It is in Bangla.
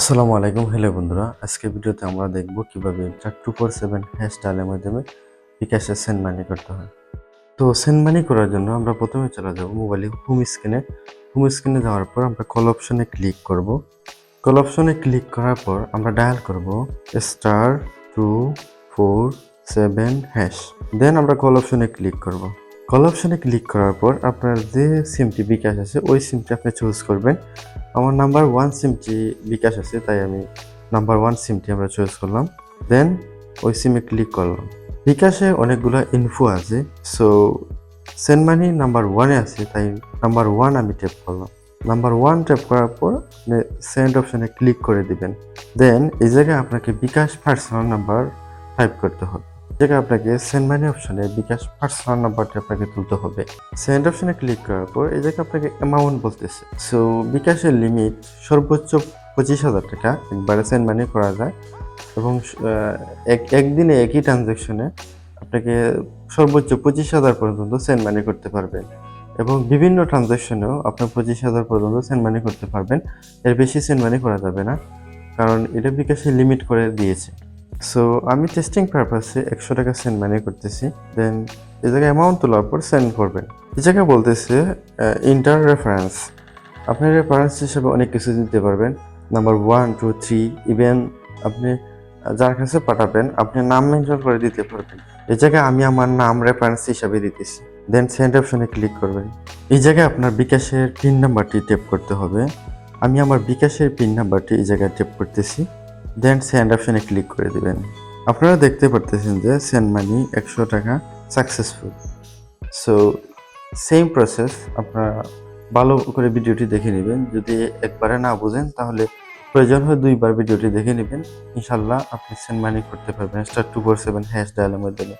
আসসালামু আলাইকুম। হ্যালো বন্ধুরা, আজকে ভিডিওতে আমরা দেখব কীভাবে চার টু ফোর সেভেন হ্যাশ ডালের মাধ্যমে বিকাশে সেন্ড মানি করতে হয়। তো সেন্ড মানি করার জন্য আমরা প্রথমে চলে যাব মোবাইলে হোম স্ক্রিনে হোম স্ক্রিনে যাওয়ার পর আমরা কল অপশনে ক্লিক করব। কল অপশনে ক্লিক করার পর আমরা ডায়াল করব star two four seven hash then আমরা কল অপশনে ক্লিক করব। কল অপশনে ক্লিক করার পর আপনার যে সিমটি বিকাশ আছে, ওই সিমটি আপনি চুজ করবেন। আমার নাম্বার ওয়ান সিমটি বিকাশ আছে, তাই আমি নাম্বার ওয়ান সিমটি আমরা চয়েস করলাম। দেন ওই সিমে ক্লিক করলাম। বিকাশে অনেকগুলো ইনফো আছে সো সেন্ড মানি নাম্বার ওয়ানে আছে, তাই নাম্বার ওয়ান আমি ট্যাপ করলাম। নাম্বার ওয়ান ট্যাপ করার পর আপনি সেন্ড অপশনে ক্লিক করে দিবেন। দেন এই জায়গায় আপনাকে বিকাশ পার্সোনাল নাম্বার টাইপ করতে হবে। জায়গায় আপনাকে সেন্ড মানি অপশনে বিকাশ পার্সোনাল নাম্বারটা আপনাকে তুলতে হবে। সেন্ড অপশনে ক্লিক করার পর এই জায়গায় আপনাকে অ্যামাউন্ট বলতেছে। সো বিকাশের লিমিট সর্বোচ্চ পঁচিশ হাজার টাকা একবারে সেন্ড মানি করা যায় এবং এক, একদিনে একই ট্রানজ্যাকশনে আপনাকে সর্বোচ্চ পঁচিশ হাজার পর্যন্ত সেন্ড মানি করতে পারবেন। এবং বিভিন্ন ট্রানজ্যাকশনেও আপনি পঁচিশ হাজার পর্যন্ত সেন্ড মানি করতে পারবেন। এর বেশি সেন্ড মানি করা যাবে না, কারণ এটা বিকাশে লিমিট করে দিয়েছে। সো আমি টেস্টিং পারপাসে একশো টাকা সেন্ড মানি করতেছি দেন এ জায়গায় অ্যামাউন্ট তোলার পর সেন্ড করবেন। এই জায়গায় বলতেছে ইন্টার রেফারেন্স আপনি রেফারেন্স হিসেবে অনেক কিছু দিতে পারবেন। Number one two three even আপনি যার কাছে পাঠাবেন, আপনি নাম মেনশন করে দিতে পারবেন। এই জায়গায় আমি আমার নাম রেফারেন্স হিসাবে দিতেছি। দেন সেন্ড অপশনে ক্লিক করবেন। এই জায়গায় আপনার বিকাশের পিন নাম্বারটি টেপ করতে হবে। আমি আমার বিকাশের পিন নাম্বারটি এই জায়গায় টেপ করতেছি। দেন সেন্ড অপশনে ক্লিক করে দিবেন। আপনারা দেখতে পারতেছেন যে সেন্ড মানি একশো টাকা সাকসেসফুল সো সেম প্রসেস আপনারা ভালো করে ভিডিওটি দেখে নেবেন। যদি একবারে না বোঝেন, তাহলে প্রয়োজন হয় দুইবার ভিডিওটি দেখে নেবেন। ইনশাল্লাহ আপনি সেন্ড মানি করতে পারবেন। Star two four seven hash ডায়ালের মাধ্যমে